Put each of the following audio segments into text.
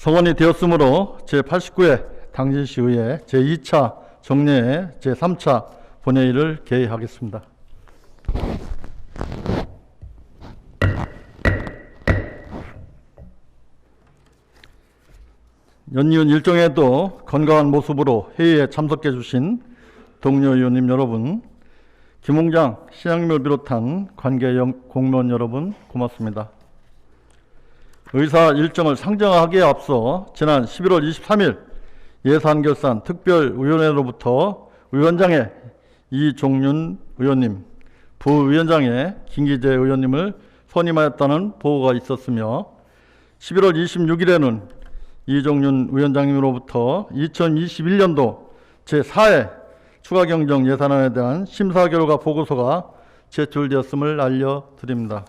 성원이 되었으므로 제89회 당진시의회 제2차 정례회 제3차 본회의를 개의하겠습니다. 연이은 일정에도 건강한 모습으로 회의에 참석해 주신 동료 의원님 여러분, 김홍장 시장님을 비롯한 관계 영- 공무원 여러분 고맙습니다. 의사 일정을 상정하기에 앞서 지난 11월 23일 예산결산 특별위원회로부터 위원장의 이종윤 의원님, 부위원장의 김기재 의원님을 선임하였다는 보고가 있었으며 11월 26일에는 이종윤 위원장님으로부터 2021년도 제4회 추가 경정 예산안에 대한 심사 결과 보고서가 제출되었음을 알려드립니다.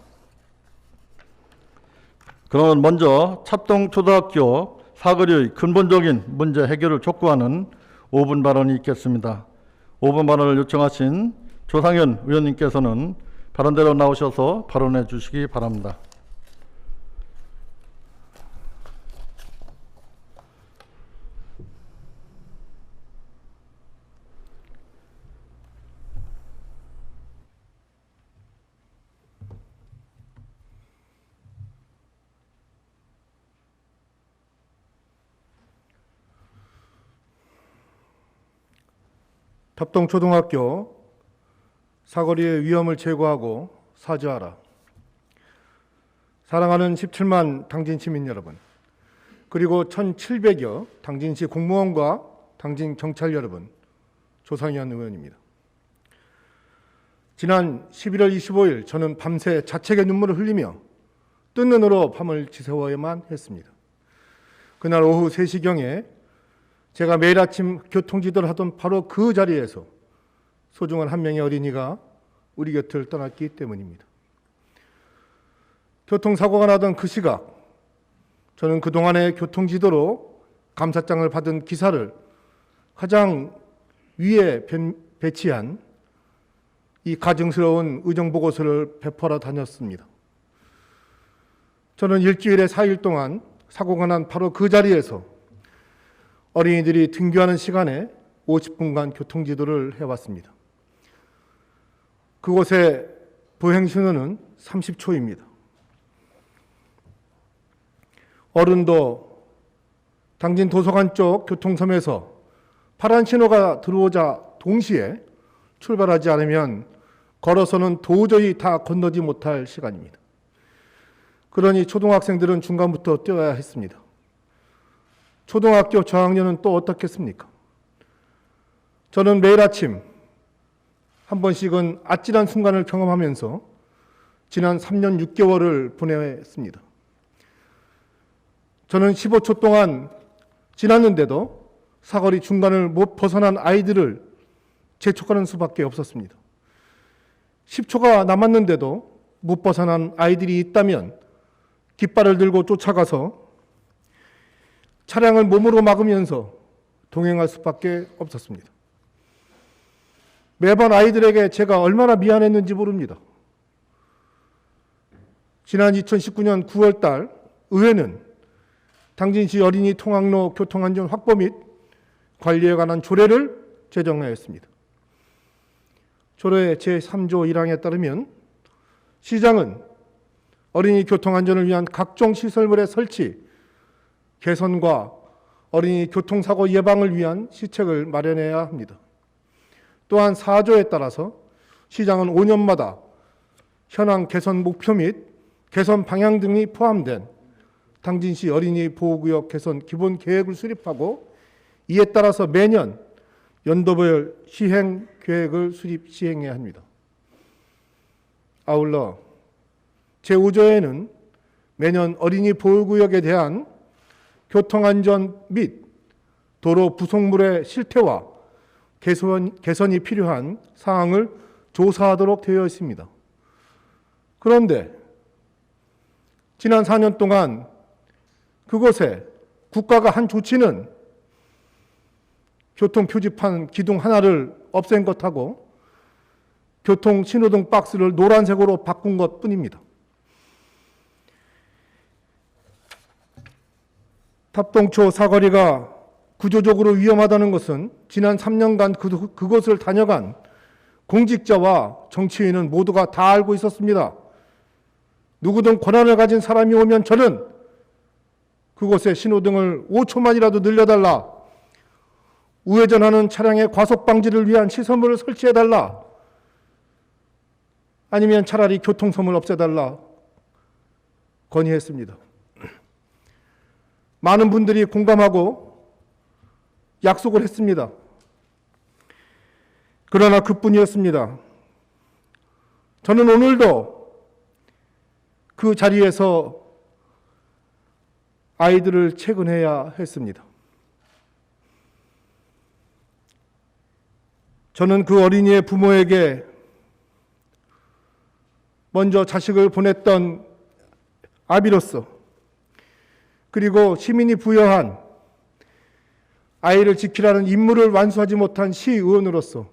그러면 먼저 찹동 초등학교 사거리의 근본적인 문제 해결을 촉구하는 5분 발언이 있겠습니다. 5분 발언을 요청하신 조상현 의원님께서는 발언대로 나오셔서 발언해 주시기 바랍니다. 탑동초등학교 사거리의 위험을 제거하고 사죄하라. 사랑하는 17만 당진 시민 여러분, 그리고 1,700여 당진시 공무원과 당진 경찰 여러분, 조상현 의원입니다. 지난 11월 25일 저는 밤새 자책의 눈물을 흘리며 뜬 눈으로 밤을 지새워야만 했습니다. 그날 오후 3시경에 제가 매일 아침 교통지도를 하던 바로 그 자리에서 소중한 한 명의 어린이가 우리 곁을 떠났기 때문입니다. 교통사고가 나던 그 시각, 저는 그동안의 교통지도로 감사장을 받은 기사를 가장 위에 배- 배치한 이 가증스러운 의정보고서를 배포하러 다녔습니다. 저는 일주일에 4일 동안 사고가 난 바로 그 자리에서 어린이들이 등교하는 시간에 50분간 교통지도를 해왔습니다. 그곳의 보행 신호는 30초입니다. 어른도 당진 도서관 쪽 교통섬에서 파란 신호가 들어오자 동시에 출발하지 않으면 걸어서는 도저히 다 건너지 못할 시간입니다. 그러니 초등학생들은 중간부터 뛰어야 했습니다. 초등학교 저학년은 또 어떻겠습니까? 저는 매일 아침 한 번씩은 아찔한 순간을 경험하면서 지난 3년 6개월을 보냈습니다. 저는 15초 동안 지났는데도 사거리 중간을 못 벗어난 아이들을 재촉하는 수밖에 없었습니다. 10초가 남았는데도 못 벗어난 아이들이 있다면 깃발을 들고 쫓아가서 차량을 몸으로 막으면서 동행할 수밖에 없었습니다. 매번 아이들에게 제가 얼마나 미안했는지 모릅니다. 지난 2019년 9월 달 의회는 당진시 어린이 통학로 교통안전 확보 및 관리에 관한 조례를 제정하였습니다. 조례 제3조 1항에 따르면 시장은 어린이 교통안전을 위한 각종 시설물의 설치, 개선과 어린이 교통사고 예방을 위한 시책을 마련해야 합니다. 또한 4조에 따라서 시장은 5년마다 현황 개선 목표 및 개선 방향 등이 포함된 당진시 어린이 보호구역 개선 기본 계획을 수립하고 이에 따라서 매년 연도별 시행 계획을 수립 시행해야 합니다. 아울러 제5조에는 매년 어린이 보호구역에 대한 교통안전 및 도로 부속물의 실태와 개선, 개선이 필요한 사항을 조사하도록 되어 있습니다. 그런데 지난 4년 동안 그곳에 국가가 한 조치는 교통 표지판 기둥 하나를 없앤 것하고 교통 신호등 박스를 노란색으로 바꾼 것 뿐입니다. 탑동초 사거리가 구조적으로 위험하다는 것은 지난 3년간 그, 그곳을 다녀간 공직자와 정치인은 모두가 다 알고 있었습니다. 누구든 권한을 가진 사람이 오면 저는 그곳에 신호등을 5초만이라도 늘려달라. 우회전하는 차량의 과속 방지를 위한 시설물을 설치해달라. 아니면 차라리 교통소음을 없애달라. 건의했습니다. 많은 분들이 공감하고 약속을 했습니다. 그러나 그뿐이었습니다. 저는 오늘도 그 자리에서 아이들을 퇴근해야 했습니다. 저는 그 어린이의 부모에게 먼저 자식을 보냈던 아비로서 그리고 시민이 부여한 아이를 지키라는 임무를 완수하지 못한 시의원으로서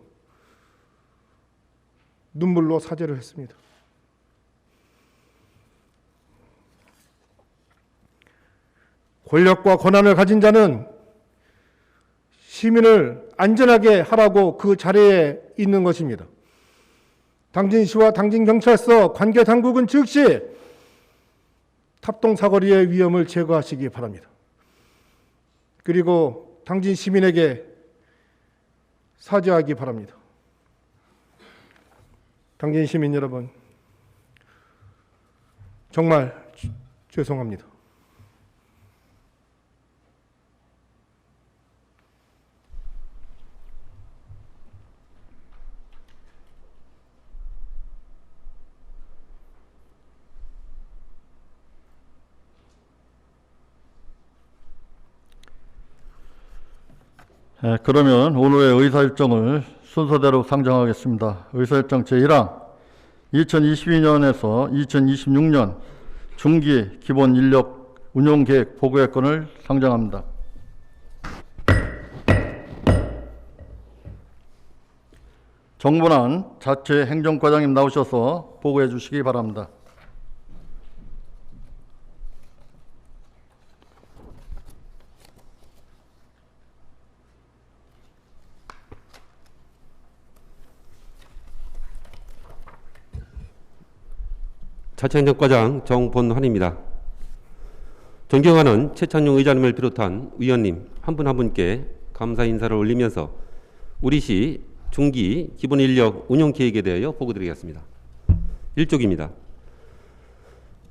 눈물로 사죄를 했습니다. 권력과 권한을 가진 자는 시민을 안전하게 하라고 그 자리에 있는 것입니다. 당진시와 당진경찰서 관계 당국은 즉시 탑동 사거리의 위험을 제거하시기 바랍니다. 그리고 당진 시민에게 사죄하기 바랍니다. 당진 시민 여러분, 정말 죄- 죄송합니다. 예, 그러면 오늘의 의사일정을 순서대로 상정하겠습니다. 의사일정 제1항 2022년에서 2026년 중기 기본 인력 운용 계획 보고의 건을 상정합니다. 정분한 자체 행정과장님 나오셔서 보고해 주시기 바랍니다. 자치행정과장 정본환입니다. 존경하는 최찬용 의장님을 비롯한 위원님 한 분 한 분께 감사 인사를 올리면서 우리 시 중기 기본 인력 운영 계획에 대하여 보고 드리겠습니다. 1쪽입니다.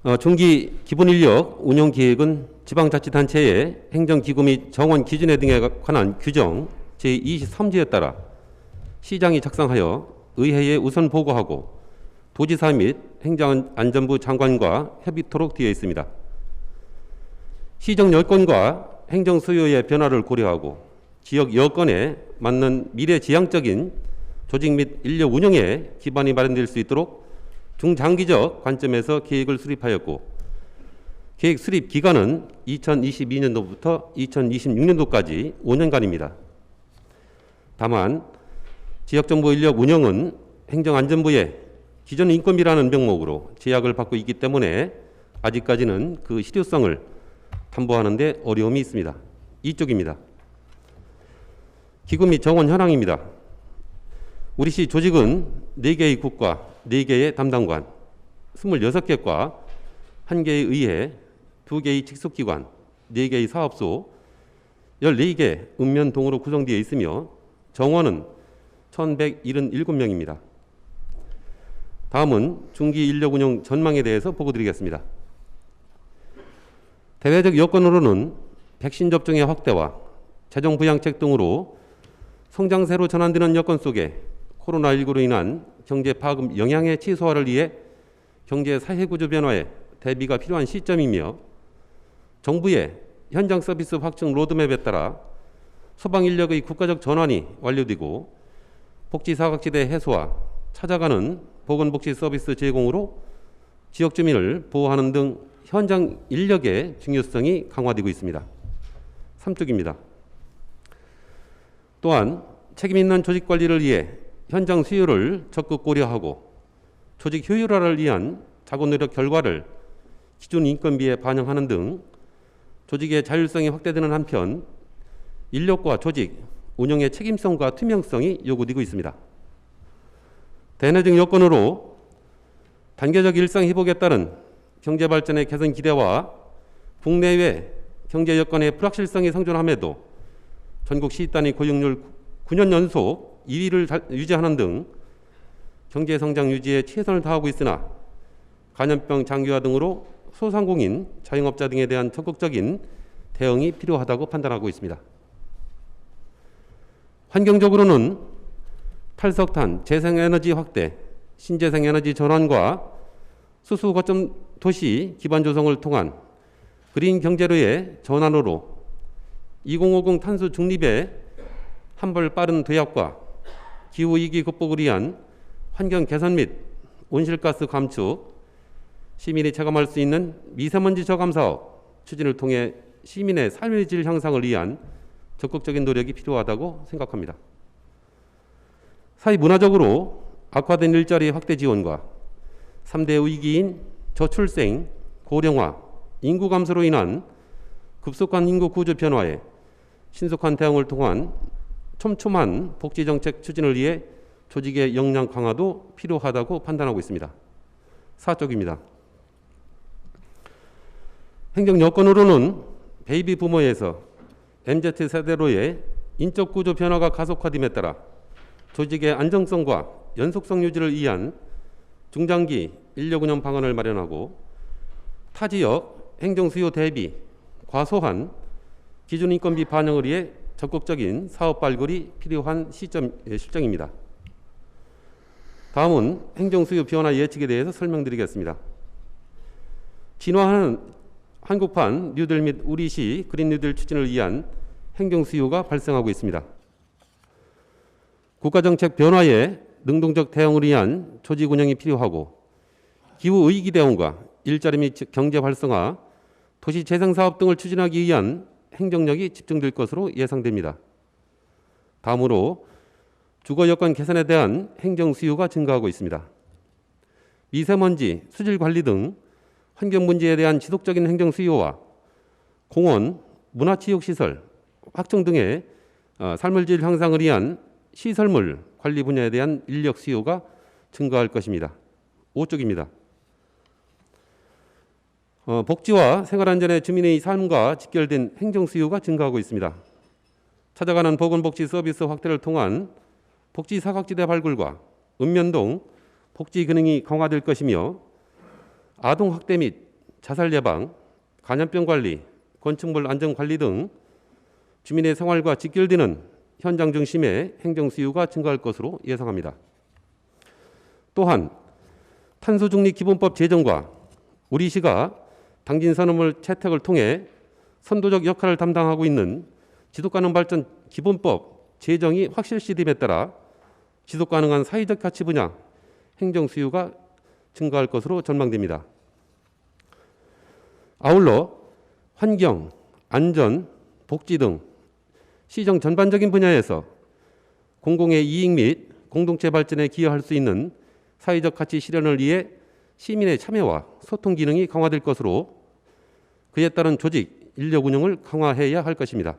어, 중기 기본 인력 운영 계획은 지방자치단체의 행정기구 및 정원 기준에 등에 관한 규정 제23조에 따라 시장이 작성하여 의회에 우선 보고하고 도지사 및 행정안전부 장관과 협의토록 되어 있습니다. 시정 여건과 행정 수요의 변화를 고려하고 지역 여건에 맞는 미래 지향적인 조직 및 인력 운영에 기반이 마련될 수 있도록 중장기적 관점에서 계획을 수립하였고 계획 수립 기간은 2022년도부터 2026년도까지 5년간입니다. 다만 지역정보 인력 운영은 행정안전부의 기존 인건비라는 명목으로 제약을 받고 있기 때문에 아직까지는 그 실효성을 담보하는 데 어려움이 있습니다. 이쪽입니다. 기금 및 정원 현황입니다. 우리 시 조직은 4개의 국과 4개의 담당관, 26개 과 1개의 의회, 2개의 직속기관, 4개의 사업소, 14개 읍면동으로 구성되어 있으며 정원은 1177명입니다. 다음은 중기 인력 운영 전망에 대해서 보고 드리겠습니다. 대외적 여건으로는 백신 접종의 확대와 재정 부양책 등으로 성장세로 전환되는 여건 속에 코로나19로 인한 경제 파급 영향의 최소화를 위해 경제 사회 구조 변화에 대비가 필요한 시점이며 정부의 현장 서비스 확충 로드맵에 따라 소방 인력의 국가적 전환이 완료되고 복지 사각지대 해소와 찾아가는 보건복지 서비스 제공으로 지역 주민을 보호하는 등 현장 인력의 중요성이 강화되고 있습니다. 3쪽입니다. 또한 책임 있는 조직 관리를 위해 현장 수요를 적극 고려하고 조직 효율화를 위한 자구 노력 결과를 기준 인건비에 반영하는 등 조직의 자율성이 확대되는 한편 인력과 조직, 운영의 책임성과 투명성이 요구되고 있습니다. 대내적 여건으로 단계적 일상 회복에 따른 경제 발전의 개선 기대와 국내외 경제 여건의 불확실성이 상존함에도 전국 시단위 고용률 9년 연속 2위를 달- 유지하는 등 경제 성장 유지에 최선을 다하고 있으나 감염병 장기화 등으로 소상공인, 자영업자 등에 대한 적극적인 대응이 필요하다고 판단하고 있습니다. 환경적으로는 탈석탄, 재생에너지 확대, 신재생에너지 전환과 수소 거점 도시 기반 조성을 통한 그린 경제로의 전환으로 2050 탄소 중립의 한발 빠른 도약과 기후 위기 극복을 위한 환경 개선 및 온실가스 감축, 시민이 체감할 수 있는 미세먼지 저감 사업 추진을 통해 시민의 삶의 질 향상을 위한 적극적인 노력이 필요하다고 생각합니다. 사회 문화적으로 악화된 일자리 확대 지원과 3대 위기인 저출생, 고령화, 인구 감소로 인한 급속한 인구 구조 변화에 신속한 대응을 통한 촘촘한 복지 정책 추진을 위해 조직의 역량 강화도 필요하다고 판단하고 있습니다. 사쪽입니다. 행정 여건으로는 베이비 부모에서 MZ 세대로의 인적 구조 변화가 가속화됨에 따라 조직의 안정성과 연속성 유지를 위한 중장기 인력 운영 방안을 마련하고 타 지역 행정 수요 대비 과소한 기준 인건비 반영을 위해 적극적인 사업 발굴이 필요한 시점 예, 실정입니다. 다음은 행정 수요 변화 예측에 대해서 설명드리겠습니다. 진화하는 한국판 뉴딜 및 우리시 그린 뉴딜 추진을 위한 행정 수요가 발생하고 있습니다. 국가 정책 변화에 능동적 대응을 위한 조직 운영이 필요하고 기후 위기 대응과 일자리 및 경제 활성화, 도시 재생 사업 등을 추진하기 위한 행정력이 집중될 것으로 예상됩니다. 다음으로 주거 여건 개선에 대한 행정 수요가 증가하고 있습니다. 미세먼지, 수질 관리 등 환경 문제에 대한 지속적인 행정 수요와 공원, 문화체육 시설 확충 등의 어, 삶의 질 향상을 위한 시설물 관리 분야에 대한 인력 수요가 증가할 것입니다. 5쪽입니다. 어, 복지와 생활안전의 주민의 삶과 직결된 행정 수요가 증가하고 있습니다. 찾아가는 보건복지 서비스 확대를 통한 복지 사각지대 발굴과 읍면동 복지 기능이 강화될 것이며 아동 학대 및 자살 예방, 감염병 관리, 건축물 안전 관리 등 주민의 생활과 직결되는 현장 중심의 행정 수요가 증가할 것으로 예상합니다. 또한 탄소 중립 기본법 제정과 우리 시가 당진 산업물 채택을 통해 선도적 역할을 담당하고 있는 지속 가능 발전 기본법 제정이 확실시됨에 따라 지속 가능한 사회적 가치 분야 행정 수요가 증가할 것으로 전망됩니다. 아울러 환경, 안전, 복지 등 시정 전반적인 분야에서 공공의 이익 및 공동체 발전에 기여할 수 있는 사회적 가치 실현을 위해 시민의 참여와 소통 기능이 강화될 것으로 그에 따른 조직, 인력 운영을 강화해야 할 것입니다.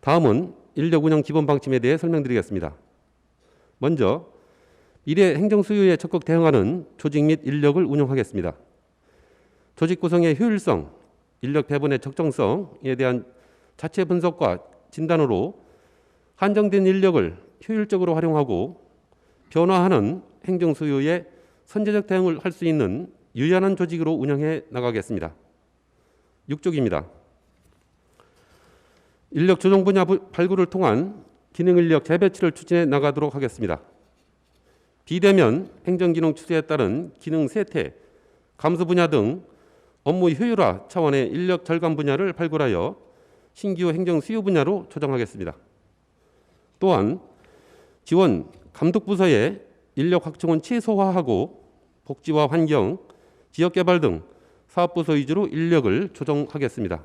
다음은 인력 운영 기본 방침에 대해 설명드리겠습니다. 먼저 미래 행정 수요에 적극 대응하는 조직 및 인력을 운영하겠습니다. 조직 구성의 효율성, 인력 배분의 적정성에 대한 자체 분석과 진단으로 한정된 인력을 효율적으로 활용하고 변화하는 행정 수요에 선제적 대응을 할 수 있는 유연한 조직으로 운영해 나가겠습니다. 6쪽입니다. 인력 조정 분야 부- 발굴을 통한 기능 인력 재배치를 추진해 나가도록 하겠습니다. 비대면 행정 기능 추세에 따른 기능 세태, 감소 분야 등 업무 효율화 차원의 인력 절감 분야를 발굴하여 신규 행정 수요 분야로 조정하겠습니다. 또한 지원 감독 부서의 인력 확충은 최소화하고 복지와 환경, 지역 개발 등 사업 부서 위주로 인력을 조정하겠습니다.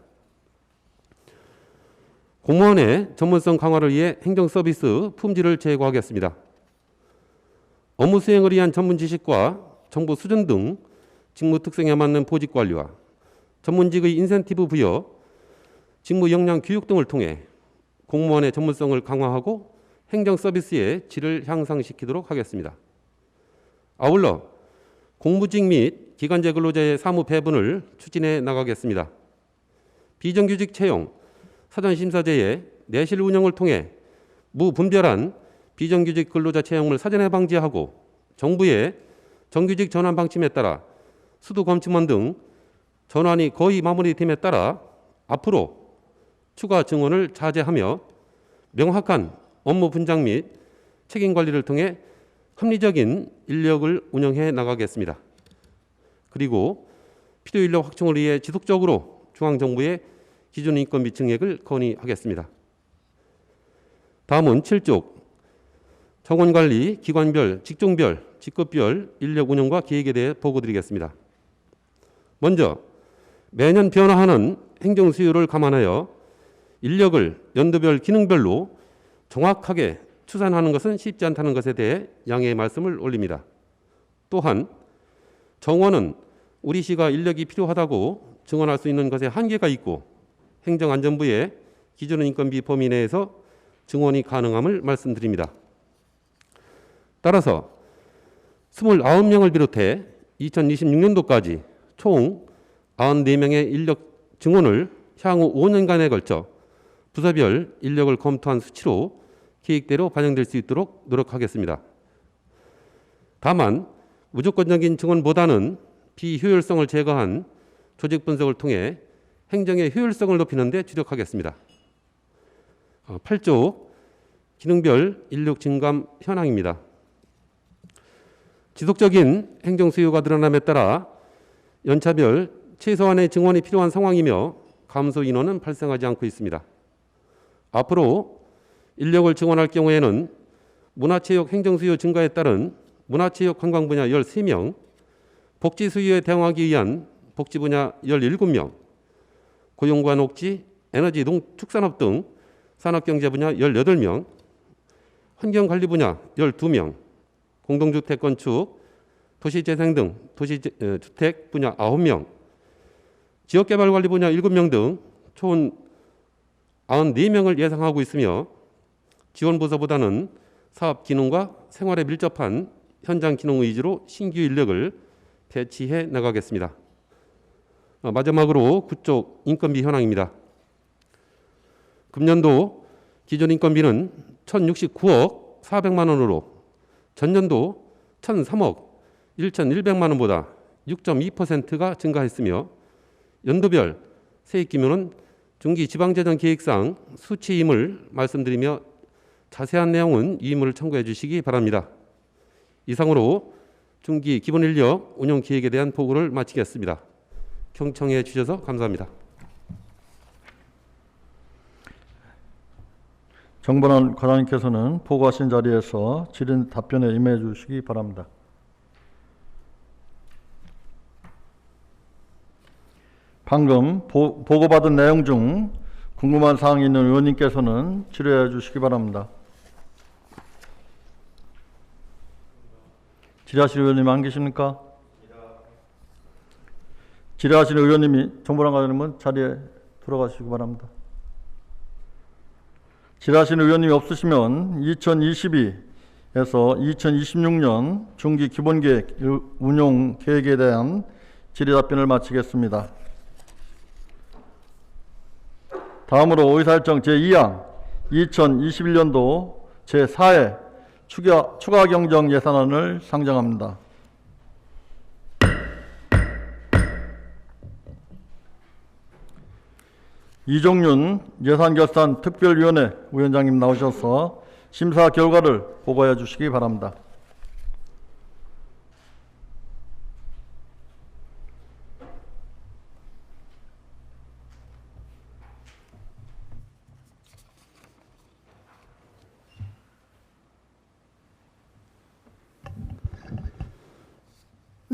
공무원의 전문성 강화를 위해 행정 서비스 품질을 제고하겠습니다. 업무 수행을 위한 전문 지식과 정보 수준 등 직무 특성에 맞는 보직 관리와 전문직의 인센티브 부여, 직무 역량 교육 등을 통해 공무원의 전문성을 강화하고 행정 서비스의 질을 향상시키도록 하겠습니다. 아울러 공무직 및 기간제 근로자의 사무 배분을 추진해 나가겠습니다. 비정규직 채용, 사전심사제의 내실 운영을 통해 무분별한 비정규직 근로자 채용을 사전에 방지하고 정부의 정규직 전환 방침에 따라 수도 검침원 등 전환이 거의 마무리됨에 따라 앞으로 추가 증원을 자제하며 명확한 업무 분장 및 책임 관리를 통해 합리적인 인력을 운영해 나가겠습니다. 그리고 필요 인력 확충을 위해 지속적으로 중앙 정부의 기준 인건비 증액을 건의하겠습니다. 다음은 7쪽 정원 관리 기관별, 직종별, 직급별 인력 운영과 계획에 대해 보고드리겠습니다. 먼저 매년 변화하는 행정 수요를 감안하여 인력을 연도별 기능별로 정확하게 추산하는 것은 쉽지 않다는 것에 대해 양해의 말씀을 올립니다. 또한 정원은 우리 시가 인력이 필요하다고 증언할 수 있는 것에 한계가 있고 행정안전부의 기준 인건비 범위 내에서 증언이 가능함을 말씀드립니다. 따라서 29명을 비롯해 2026년도까지 총 94명의 인력 증원을 향후 5년간에 걸쳐 부서별 인력을 검토한 수치로 계획대로 반영될 수 있도록 노력하겠습니다. 다만 무조건적인 증언보다는 비효율성을 제거한 조직 분석을 통해 행정의 효율성을 높이는 데 주력하겠습니다. 8조 기능별 인력 증감 현황입니다. 지속적인 행정 수요가 늘어남에 따라 연차별 최소한의 증원이 필요한 상황이며 감소 인원은 발생하지 않고 있습니다. 앞으로 인력을 증원할 경우에는 문화체육 행정 수요 증가에 따른 문화체육 관광 분야 13명, 복지 수요에 대응하기 위한 복지 분야 17명, 고용과 녹지, 에너지 농축산업 등 산업경제 분야 18명, 환경관리 분야 12명, 공동주택 건축, 도시재생 등 도시주택 분야 9명, 지역개발관리 분야 7명 등 총 94명을 예상하고 있으며 지원 부서보다는 사업 기능과 생활에 밀접한 현장 기능 위주로 신규 인력을 배치해 나가겠습니다. 어, 마지막으로 그쪽 인건비 현황입니다. 금년도 기존 인건비는 1,069억 400만 원으로 전년도 1,003억 1,100만 원보다 6.2%가 증가했으며 연도별 세입 규모는 중기 지방재정 계획상 수치임을 말씀드리며 자세한 내용은 이임을 참고해 주시기 바랍니다. 이상으로 중기 기본 인력 운영 계획에 대한 보고를 마치겠습니다. 경청해 주셔서 감사합니다. 정반환 과장님께서는 보고하신 자리에서 질의 답변에 임해 주시기 바랍니다. 방금 보, 보고받은 내용 중 궁금한 사항이 있는 의원님께서는 질의해 주시기 바랍니다. 질의하실 의원님 안 계십니까? 질의하시는 의원님이 정보랑 과장님은 자리에 들어가시기 바랍니다. 질의하시는 의원님이 없으시면 2022에서 2026년 중기 기본계획 운용 계획에 대한 질의 답변을 마치겠습니다. 다음으로 의사일정 제2항 2021년도 제4회 추가, 추가 경정 예산안을 상정합니다. 이종윤 예산결산 특별위원회 위원장님 나오셔서 심사 결과를 보고해 주시기 바랍니다.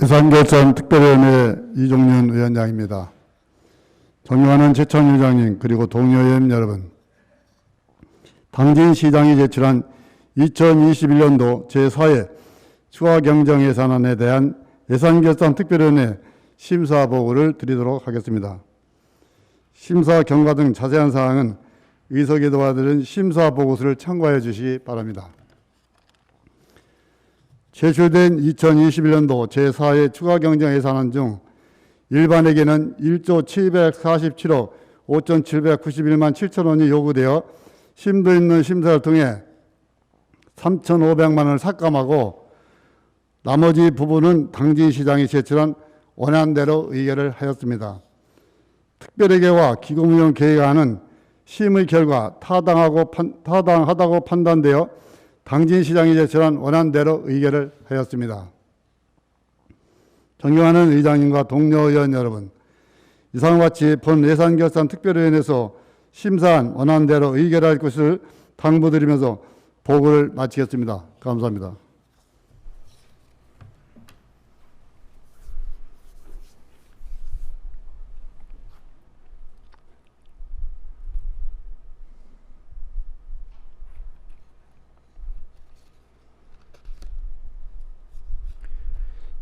예산결산 특별위원회 이종윤 위원장입니다. 존경하는 제천 위원장님 그리고 동료 의원 여러분, 당진 시장이 제출한 2021년도 제4회 추가 경정 예산안에 대한 예산결산 특별위원회 심사 보고를 드리도록 하겠습니다. 심사 경과 등 자세한 사항은 의석에 도와드린 심사 보고서를 참고해 주시기 바랍니다. 제출된 2021년도 제4회 추가 경정 예산안 중 일반에게는 1조 747억 5,791만 7천 원이 요구되어 심도 있는 심사를 통해 3,500만 원을 삭감하고 나머지 부분은 당진시장이 제출한 원안대로 의결을 하였습니다. 특별회계와 기금운용 계획안은 심의 결과 타당하고 판, 타당하다고 판단되어 당진시장이 제출한 원안대로 의결을 하였습니다. 존경하는 의장님과 동료 의원 여러분, 이상과 같이 본 예산결산 특별위원회에서 심사한 원안대로 의결할 것을 당부드리면서 보고를 마치겠습니다. 감사합니다.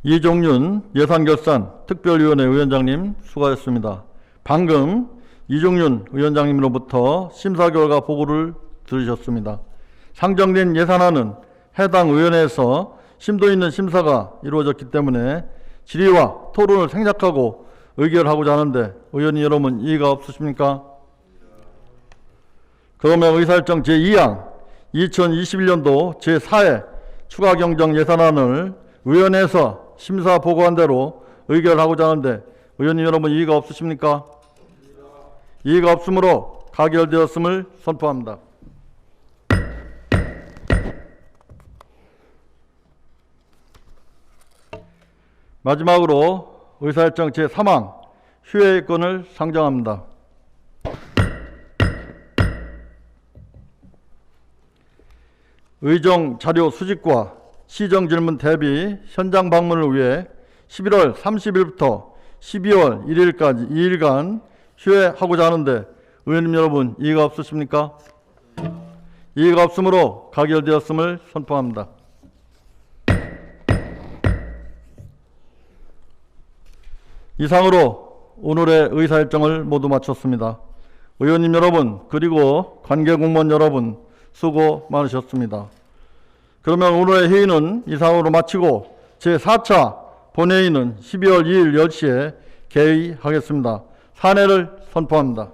이종윤 예산결산 특별위원회 위원장님 수고하셨습니다. 방금 이종윤 위원장님으로부터 심사 결과 보고를 들으셨습니다. 상정된 예산안은 해당 위원회에서 심도 있는 심사가 이루어졌기 때문에 질의와 토론을 생략하고 의결하고자 하는데 의원님 여러분 이의가 없으십니까? 그러면 의사일정 제2항 2021년도 제4회 추가 경정 예산안을 위원회에서 심사 보고한 대로 의결하고자 하는데 의원님 여러분 이의가 없으십니까? 이의가 없으므로 가결되었음을 선포합니다. 마지막으로 의사일정 제3항 휴회권을 상정합니다. 의정 자료 수집과 시정 질문 대비 현장 방문을 위해 11월 30일부터 12월 1일까지 2일간 휴회하고자 하는데 의원님 여러분 이의가 없으십니까? 이의가 없으므로 가결되었음을 선포합니다. 이상으로 오늘의 의사일정을 모두 마쳤습니다. 의원님 여러분 그리고 관계 공무원 여러분 수고 많으셨습니다. 그러면 오늘의 회의는 이상으로 마치고 제4차 본회의는 12월 2일 10시에 개의하겠습니다. 사내를 선포합니다.